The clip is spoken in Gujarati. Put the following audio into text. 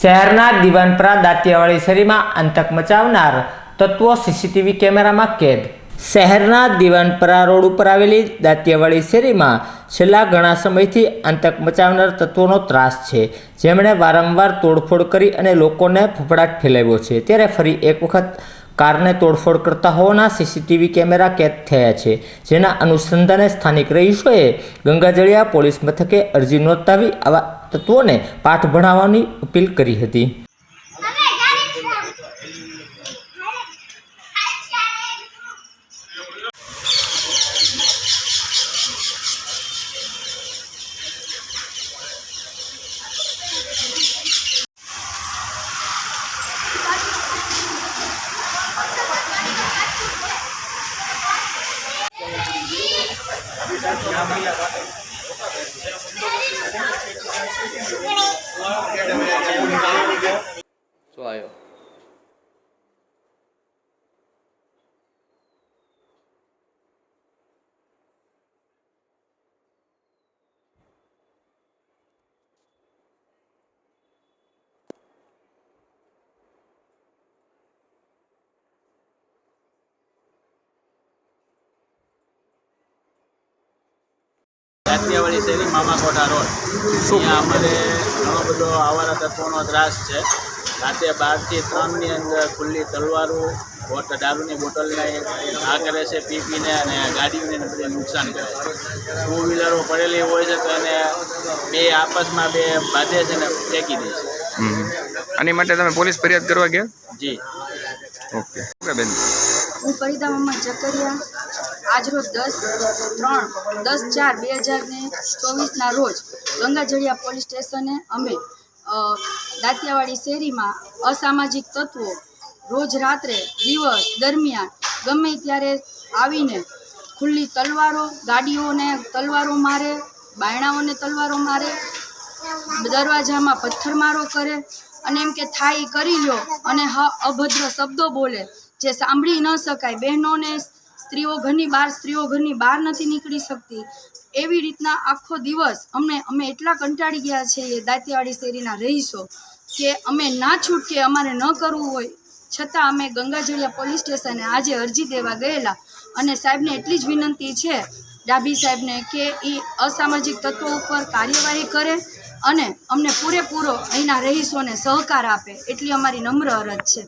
શહેરના દિવાનપરા દાંતિયાવાડી શેરીમાં આતંક મચાવનાર તત્વો સીસીટીવી કેમેરામાં કેદ. શહેરના દિવાનપરા રોડ ઉપર આવેલી દાંતિયાવાડી શેરીમાં છેલ્લા ઘણા સમયથી આતંક મચાવનાર તત્વોનો ત્રાસ છે. જેમણે વારંવાર તોડફોડ કરી અને લોકોને ફફડાટ ફેલાવ્યો છે. ત્યારે ફરી એક વખત કારને તોડફોડ કરતા હોવાના સીસીટીવી કેમેરા કેદ થયા છે. જેના અનુસંધાને સ્થાનિક રહીશોએ ગંગાજળિયા પોલીસ મથકે અરજી નોંધાવી આવા તત્વોને પાઠ ભણાવવાની અપીલ કરી હતી. શું આવ્યો કાઠિયાવાડી શેરી મામાકોટા રોડ. અહીંયા અમારે ઘણો બધો આવારા તત્વોનો ત્રાસ છે. રાતે બારથી ત્રણની અંદર ખુલ્લી તલવારો બોટ દારૂની બોટલને આ કરે છે પી પીને અને ગાડીઓને ને બધે નુકસાન કરે છે. ટુ વ્હીલરો પડેલી હોય છે તો એને બે આપસમાં બે બાંધે છે ને ફેંકી દે છે. આની માટે તમે પોલીસ ફરિયાદ કરવા ગયા? જી. ઓકે. ઓકે બેન? હું ફરીદા મોહમ્મદ જકરિયા આજરોજ દસ, ત્રણ, દસ, ચાર, બે હજાર ને ચોવીસના રોજ ગંગાજળિયા પોલીસ સ્ટેશને અમે દાંતિયાવાડી શેરીમાં અસામાજિક તત્વો રોજ રાત્રે, દિવસ દરમિયાન ગમે ત્યારે આવીને ખુલ્લી તલવારો, ગાડીઓને તલવારો મારે, બાયણાઓને તલવારો મારે, દરવાજામાં પથ્થરમારો કરે અને એમ કે થાય કરી લ્યો અને હ અભદ્ર શબ્દો બોલે, જે સાંભળી ન શકાય. બહેનોને સ્ત્રીઓ ઘરની બહાર, સ્ત્રીઓ ઘરની બહાર નથી નીકળી શકતી. એવી રીતના આખો દિવસ અમને, અમે એટલા કંટાળી ગયા છીએ દાંતીવાડી શેરીના રહીશો કે અમે ના છૂટકે અમારે ન કરવું હોય. છતાં અમે ગંગાજળિયા પોલીસ સ્ટેશને આજે અરજી દેવા ગયેલા અને સાહેબને એટલી જ વિનંતી છે ડાભી સાહેબને કે એ અસામાજિક તત્વો ઉપર કાર્યવાહી કરે અને અમને પૂરેપૂરો અહીંના રહીશોને સહકાર આપે. એટલી અમારી નમ્ર અરજ છે.